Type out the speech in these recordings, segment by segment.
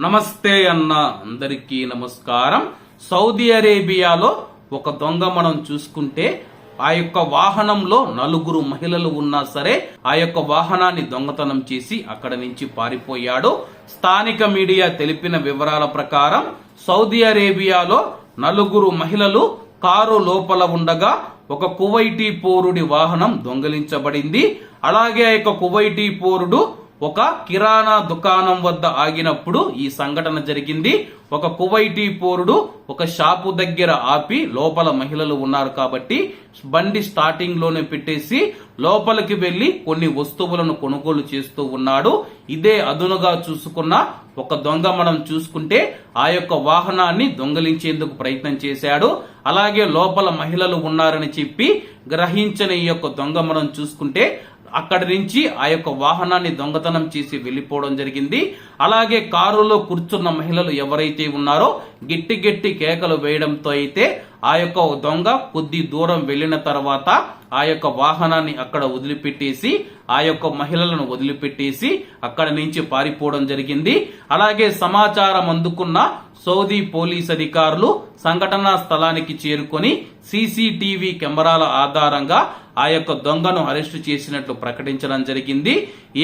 నమస్తే అన్న అందరికీ నమస్కారం. సౌదీ అరేబియాలో ఒక దొంగ మనం చూసుకుంటే ఆ యొక్క వాహనంలో నలుగురు మహిళలు ఉన్నా సరే ఆ యొక్క వాహనాన్ని దొంగతనం చేసి అక్కడ నుంచి పారిపోయాడు. స్థానిక మీడియా తెలిపిన వివరాల ప్రకారం సౌదీ అరేబియాలో నలుగురు మహిళలు కారు లోపల ఉండగా ఒక కువైటీ పోరుడి వాహనం దొంగిలించబడింది. అలాగే ఆ యొక్క కువైటీ పోరుడు ఒక కిరాణా దుకాణం వద్ద ఆగినప్పుడు ఈ సంఘటన జరిగింది. ఒక కువైటీ పోరుడు ఒక షాపు దగ్గర ఆపి లోపల మహిళలు ఉన్నారు కాబట్టి బండి స్టార్టింగ్లోనే పెట్టేసి లోపలికి వెళ్ళి కొన్ని వస్తువులను కొనుగోలు చేస్తూ ఉన్నాడు. ఇదే అదునుగా చూసుకున్న ఒక దొంగ మనం చూసుకుంటే ఆ యొక్క వాహనాన్ని దొంగలించేందుకు ప్రయత్నం చేశాడు. అలాగే లోపల మహిళలు ఉన్నారని చెప్పి గ్రహించిన ఈ యొక్క దొంగ మనం చూసుకుంటే అక్కడి నుంచి ఆ యొక్క వాహనాన్ని దొంగతనం చేసి వెళ్ళిపోవడం జరిగింది. అలాగే కారులో కూర్చున్న మహిళలు ఎవరైతే ఉన్నారో గట్టి గట్టి కేకలు వేయడంతో అయితే ఆ యొక్క దొంగ కొద్ది దూరం వెళ్ళిన తర్వాత ఆ యొక్క వాహనాన్ని అక్కడ వదిలిపెట్టేసి ఆ యొక్క మహిళలను వదిలిపెట్టేసి అక్కడ నుంచి పారిపోవడం జరిగింది. అలాగే సమాచారం అందుకున్న సౌదీ పోలీస్ అధికారులు సంఘటనా స్థలానికి చేరుకొని సీసీటీవీ కెమెరాల ఆధారంగా ఆ యొక్క దొంగను అరెస్టు చేసినట్లు ప్రకటించడం జరిగింది.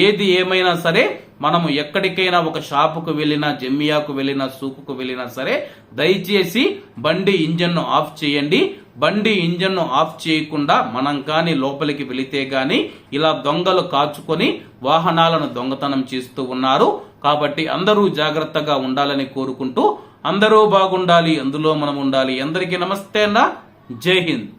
ఏది ఏమైనా సరే మనము ఎక్కడికైనా ఒక షాపుకు వెళ్ళినా జమ్మియాకు వెళ్ళినా సూకుకు వెళ్ళినా సరే దయచేసి బండి ఇంజన్ను ఆఫ్ చేయండి. బండి ఇంజన్ను ఆఫ్ చేయకుండా మనం కానీ లోపలికి వెళితే కానీ ఇలా దొంగలు కాచుకొని వాహనాలను దొంగతనం చేస్తూ ఉన్నారు. కాబట్టి అందరూ జాగ్రత్తగా ఉండాలని కోరుకుంటూ అందరూ బాగుండాలి అందులో మనం ఉండాలి. అందరికీ నమస్తే అన్న. జై హింద్.